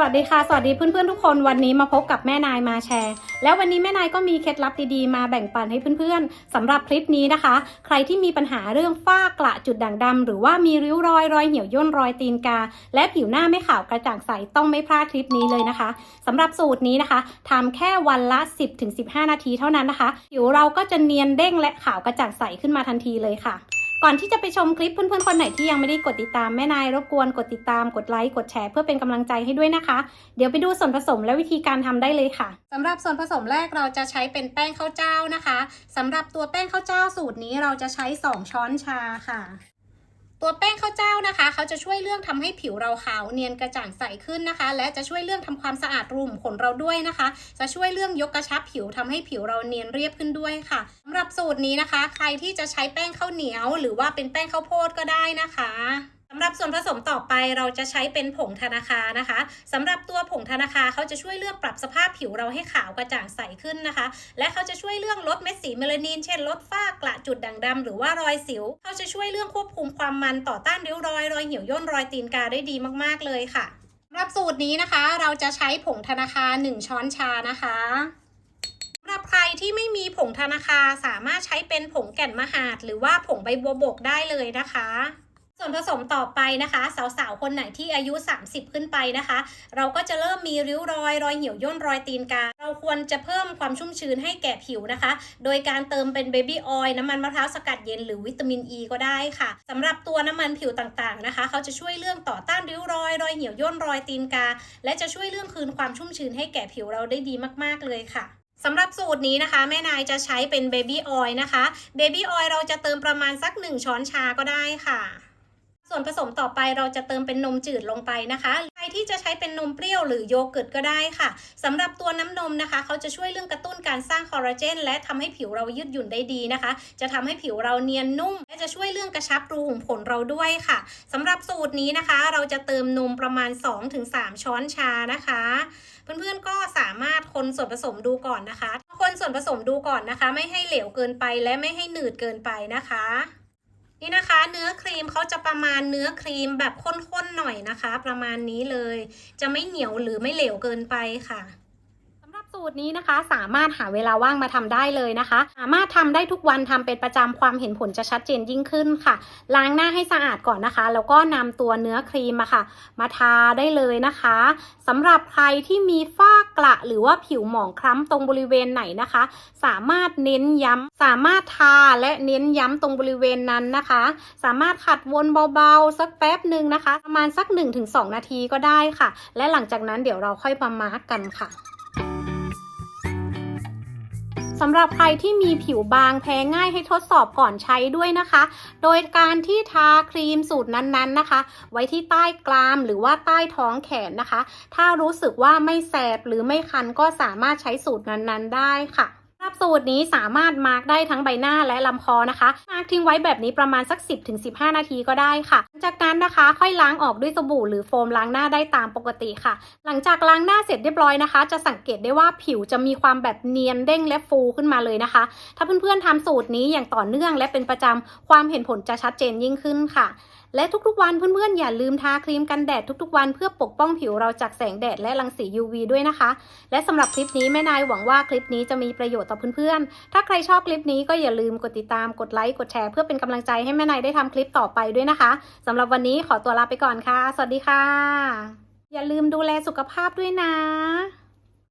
สวัสดีค่ะ สวัสดีเพื่อนๆทุกคนวันนี้มาพบกับแม่นายมาแชร์ แล้ววันนี้แม่นายก็มีเคล็ดลับดีๆ มาแบ่งปันให้เพื่อนๆสำหรับคลิปนี้นะคะ ใครที่มีปัญหาเรื่องฝ้ากระจุดด่างดำหรือว่ามีริ้วรอยรอยเหี่ยวย่นรอยตีนกา และผิวหน้าไม่ขาวกระจ่างใสต้องไม่พลาดคลิปนี้เลยนะคะสำหรับสูตรนี้นะคะทำแค่วันละ 10-15 นาทีเท่านั้นนะคะผิวเราก็จะเนียนเด้งและขาวกระจ่างใสขึ้นมาทันทีเลยค่ะ ก่อนที่จะไปชมคลิปเพื่อนๆคนไหนที่ยังไม่ได้กดติดตามแม่นายรบกวนกดติดตามกดไลค์กดแชร์เพื่อเป็นกำลังใจให้ด้วยนะคะ เดี๋ยวไปดูส่วนผสมและวิธีการทำได้เลยค่ะสำหรับส่วนผสมแรกเราจะใช้เป็นแป้งข้าวเจ้านะคะสำหรับตัวแป้งข้าวเจ้าสูตรนี้เราจะใช้ 2 ช้อนชาค่ะ ตัวแป้งข้าวเจ้านะคะ เขาจะช่วยเรื่องทำให้ผิวเราขาวเนียนกระจ่างใสขึ้นนะคะ และจะช่วยเรื่องทำความสะอาดรูขุมขนเราด้วยนะคะ จะช่วยเรื่องยกกระชับผิวทำให้ผิวเราเนียนเรียบขึ้นด้วยค่ะสำหรับสูตรนี้นะคะ ใครที่จะใช้แป้งข้าวเหนียว หรือว่าเป็นแป้งข้าวโพดก็ได้นะคะ สำหรับส่วนผสมต่อไปเราจะใช้เป็นผงธนาคารนะคะสำหรับตัวผงธนาคารเขาจะช่วยเรื่องปรับสภาพผิวเราให้ขาวกระจ่างใสขึ้นนะคะ และเขาจะช่วยเรื่องลดเม็ดสีเมลานิน เช่นลดฝ้ากระจุดด่างดำหรือว่ารอยสิวเขาจะช่วยเรื่องควบคุมความมันต่อต้านริ้วรอยรอยเหี่ยวย่นรอยตีนกาได้ดีมากๆเลยค่ะสำหรับสูตรนี้นะคะเราจะใช้ผงธนาคาร1ช้อนชานะคะสำหรับใครที่ไม่มีผงธนาคารสามารถใช้เป็นผงแก่นมหาด หรือว่าผงใบบัวบกได้เลยนะคะ ส่วนผสมต่อไปนะคะ สาวๆ คนไหนที่อายุ 30 ขึ้นไปนะคะ เราก็จะเริ่มมีริ้วรอย รอยเหี่ยวย่นรอยตีนกา เราควรจะเพิ่มความชุ่มชื้นให้แก่ผิวนะคะ โดยการเติมเป็นเบบี้ออยล์น้ำมันมะพร้าวสกัดเย็นหรือวิตามินอ e ีก็ได้ค่ะสำหรับตัวน้ำมันผิวต่างๆนะคะ เขาจะช่วยเรื่องต่อต้านริ้วรอย รอยเหี่ยวย่นรอยตีนกา และจะช่วยเรื่องคืนความชุ่มชื้นให้แก่ผิวเราได้ดีมาก ๆเลยค่ะสำหรับสูตรนี้นะคะ แม่นายจะใช้เป็นเบบี้ออยล์นะคะเบบี้ออยล์เราจะเติมประมาณสัก 1 ช้อนชาก็ได้ค่ะ ส่วนผสมต่อไปเราจะเติมเป็นนมจืดลงไปนะคะ ใครที่จะใช้เป็นนมเปรี้ยวหรือโยเกิร์ตก็ได้ค่ะสำหรับตัวน้ำนมนะคะเขาจะช่วยเรื่องกระตุ้นการสร้างคอลลาเจนและทำให้ผิวเรายืดหยุ่นได้ดีนะคะ จะทำให้ผิวเราเนียนนุ่ม และจะช่วยเรื่องกระชับรูขุมขนเราด้วยค่ะสำหรับสูตรนี้นะคะ เราจะเติมนมประมาณ 2-3 ช้อนชานะคะ เพื่อนๆก็สามารถคนส่วนผสมดูก่อนนะคะ คนส่วนผสมดูก่อนนะคะ ไม่ให้เหลวเกินไปและไม่ให้หนืดเกินไปนะคะ นี่นะคะเนื้อครีมเขาจะประมาณเนื้อครีมแบบข้นๆหน่อยนะคะ ประมาณนี้เลย จะไม่เหนียวหรือไม่เหลวเกินไปค่ะ สูตรนี้นะคะ สามารถหาเวลาว่างมาทำได้เลยนะคะ สามารถทำได้ทุกวันทำเป็นประจำความเห็นผลจะชัดเจนยิ่งขึ้นค่ะ ล้างหน้าให้สะอาดก่อนนะคะ แล้วก็นำตัวเนื้อครีมอะค่ะ มาทาได้เลยนะคะสำหรับใครที่มีฝ้ากระหรือว่าผิวหมองคล้ำตรงบริเวณไหนนะคะ สามารถเน้นย้ำสามารถทาและเน้นย้ำตรงบริเวณนั้นนะคะ สามารถขัดวนเบาๆ สักแป๊บหนึ่งนะคะ ประมาณสัก 1-2 นาทีก็ได้ค่ะ และหลังจากนั้นเดี๋ยวเราค่อยมามาร์กกันค่ะ สำหรับใครที่มีผิวบางแพ้ง่ายให้ทดสอบก่อนใช้ด้วยนะคะ โดยการที่ทาครีมสูตรนั้นๆนะคะ ไว้ที่ใต้กรามหรือว่าใต้ท้องแขนนะคะ ถ้ารู้สึกว่าไม่แสบหรือไม่คันก็สามารถใช้สูตรนั้นๆ ได้ค่ะรับสูตรนี้สามารถมาร์กได้ทั้งใบหน้าและลำคอนะคะ มาร์กทิ้งไว้แบบนี้ประมาณสัก 10-15 นาทีก็ได้ค่ะ จากนั้นนะคะค่อยล้างออกด้วยสบู่หรือโฟมล้างหน้าได้ตามปกติค่ะ หลังจากล้างหน้าเสร็จเรียบร้อยนะคะ จะสังเกตได้ว่าผิวจะมีความแบบเนียนเด้งและฟูขึ้นมาเลยนะคะ ถ้าเพื่อนๆทำสูตรนี้อย่างต่อเนื่องและเป็นประจำความเห็นผลจะชัดเจนยิ่งขึ้นค่ะ และทุกๆวันเพื่อนๆอย่าลืมทาครีมกันแดดทุกๆวันเพื่อปกป้องผิวเราจากแสงแดดและรังสี UV ด้วยนะคะ และสำหรับคลิปนี้แม่นายหวังว่าคลิปนี้จะมีประโยชน์ต่อเพื่อนๆ ถ้าใครชอบคลิปนี้ก็อย่าลืมกดติดตามกดไลค์กดแชร์เพื่อเป็นกำลังใจให้แม่นายได้ทำคลิปต่อไปด้วยนะคะสำหรับวันนี้ขอตัวลาไปก่อนค่ะ สวัสดีค่ะ อย่าลืมดูแลสุขภาพด้วยนะ